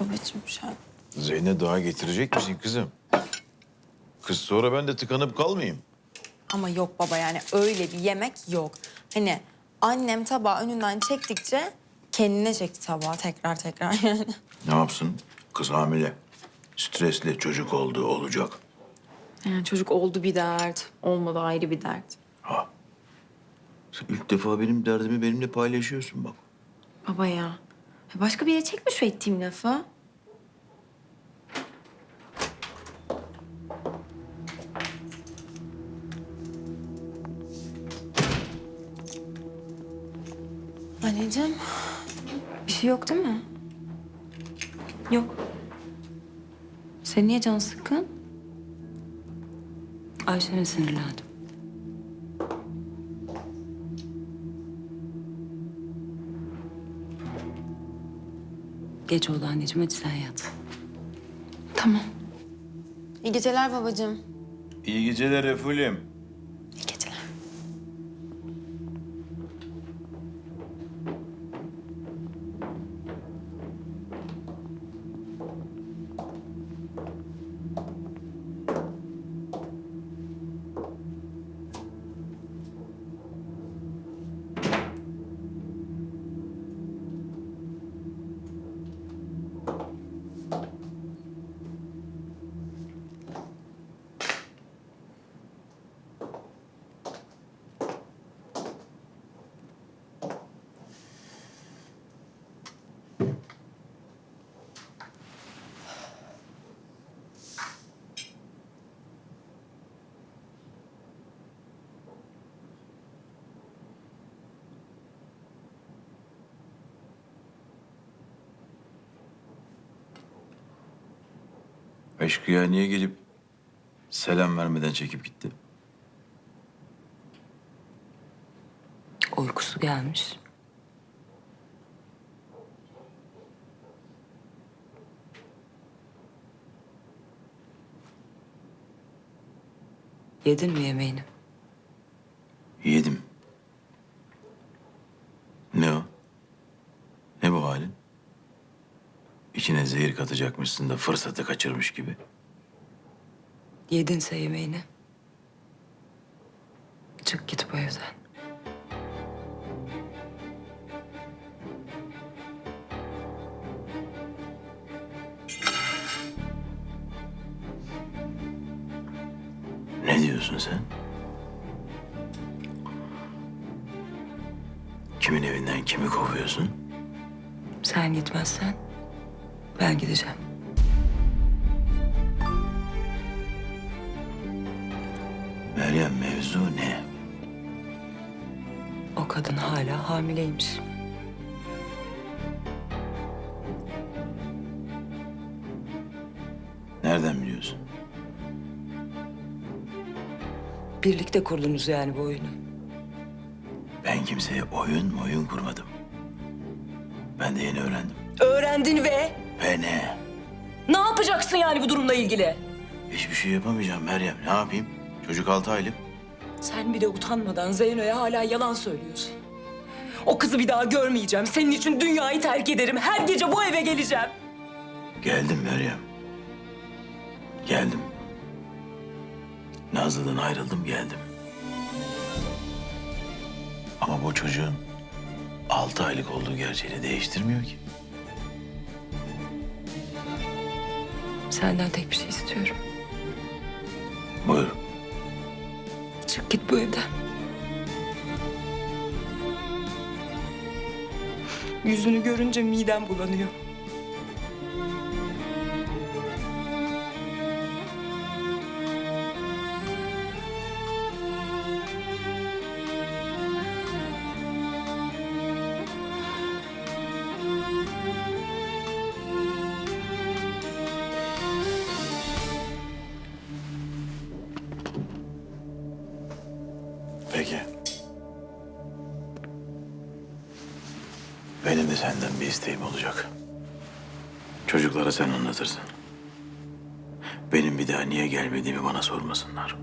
babacığım şu an. Zeynep daha getirecek misin kızım? Kız sonra ben de tıkanıp kalmayayım. Ama yok baba yani öyle bir yemek yok. Hani annem tabağı önünden çektikçe kendine çekti tabağı tekrar tekrar yani. Ne yapsın? Kız hamile. Stresli çocuk oldu, olacak. Yani çocuk oldu bir dert, olmadı ayrı bir dert. Ha. Sen ilk defa benim derdimi benimle paylaşıyorsun bak. Baba ya. Başka bir yere çekme şu ettiğim lafı. Anneciğim, bir şey yok değil mi? Yok. Senin niye canın sıkkın? Ayşe'ne sinirlendim. Geç oldu anneciğim hadi sen yat. Tamam. İyi geceler babacığım. İyi geceler Refulüm. Eşkıya niye gelip selam vermeden çekip gitti? Uykusu gelmiş. Yedin mi yemeğini? Yedim. Ne o? Ne bu halin? İçine zehir katacakmışsın da fırsatı kaçırmış gibi. Yedinse yemeğini. Çık git bu evden. Ne diyorsun sen? Kimin evinden kimi kovuyorsun? Sen gitmezsen ben gideceğim. Meryem mevzu ne? O kadın hala hamileymiş. Nereden biliyorsun? Birlikte kurdunuz yani bu oyunu. Ben kimseye oyun oyun kurmadım. Ben de yeni öğrendim. Öğrendin ve Ve ne? ne yapacaksın yani bu durumla ilgili? Hiçbir şey yapamayacağım Meryem. Ne yapayım? Çocuk altı aylık. Sen bir de utanmadan Zeyno'ya hala yalan söylüyorsun. O kızı bir daha görmeyeceğim. Senin için dünyayı terk ederim. Her gece bu eve geleceğim. Geldim Meryem. Geldim. Nazlı'dan ayrıldım geldim. Ama bu çocuğun altı aylık olduğu gerçeğini değiştirmiyor ki. Senden tek bir şey istiyorum. Buyur. Çık git bu evden. Yüzünü görünce midem bulanıyor. Peki. Benim de senden bir isteğim olacak. Çocuklara sen anlatırsın. Benim bir daha niye gelmediğimi bana sormasınlar.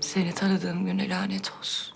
Seni tanıdığım güne lanet olsun.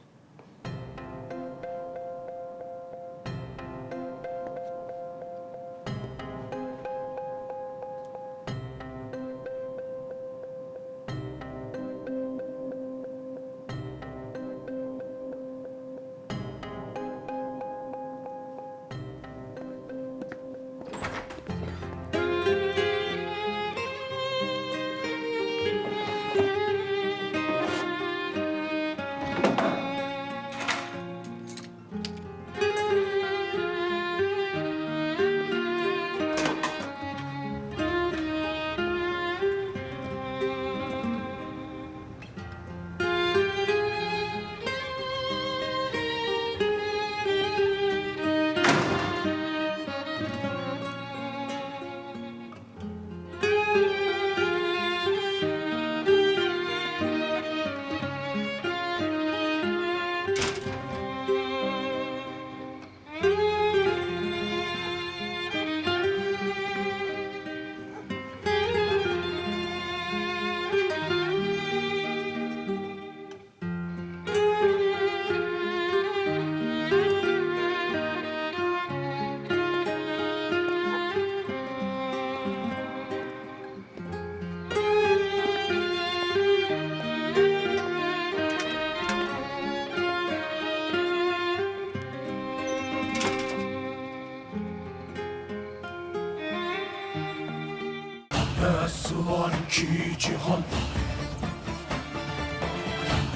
Ne sığar ki cihan.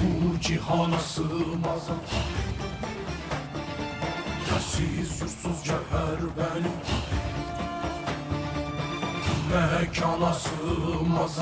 Bu cihana sığmaz. Yersiz yursuz cevher benim. Mekana sığmaz